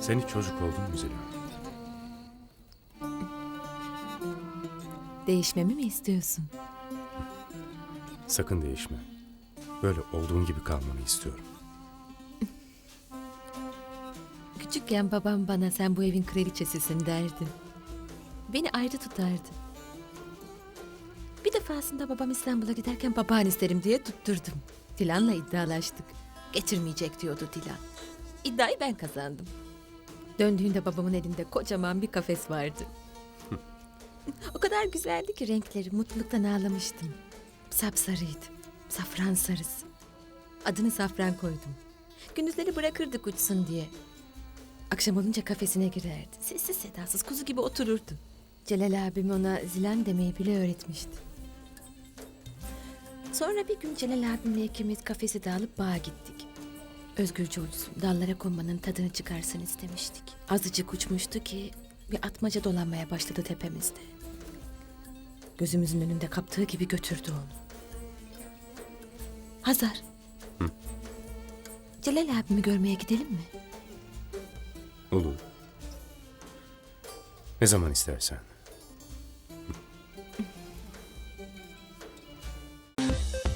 Sen hiç çocuk oldun mu Zeliha? Değişmemi mi istiyorsun? Sakın değişme. Böyle olduğun gibi kalmanı istiyorum. Küçükken babam bana sen bu evin kraliçesisin derdi. Beni ayrı tutardı. Bir defasında babam İstanbul'a giderken papağan isterim diye tutturdum. Dilan'la iddialaştık. Getirmeyecek diyordu Dilan. İddiayı ben kazandım. Döndüğünde babamın elinde kocaman bir kafes vardı. o kadar güzeldi ki renkleri mutluluktan ağlamıştım. Sapsarıydı. Safran sarısı. Adını safran koydum. Gündüzleri bırakırdık uçsun diye. Akşam olunca kafesine girerdi. Sessiz sedasız kuzu gibi otururdu. Celal abim ona zilan demeyi bile öğretmişti. Sonra bir gün Celal abimle ikimiz kafesi dağılıp bağa gittik. Özgürce uçsun, dallara konmanın tadını çıkarsın istemiştik. Azıcık uçmuştu ki bir atmaca dolanmaya başladı tepemizde. Gözümüzün önünde kaptığı gibi götürdü onu. Hazar. Celal abimi görmeye gidelim mi? Olur. Ne zaman istersen.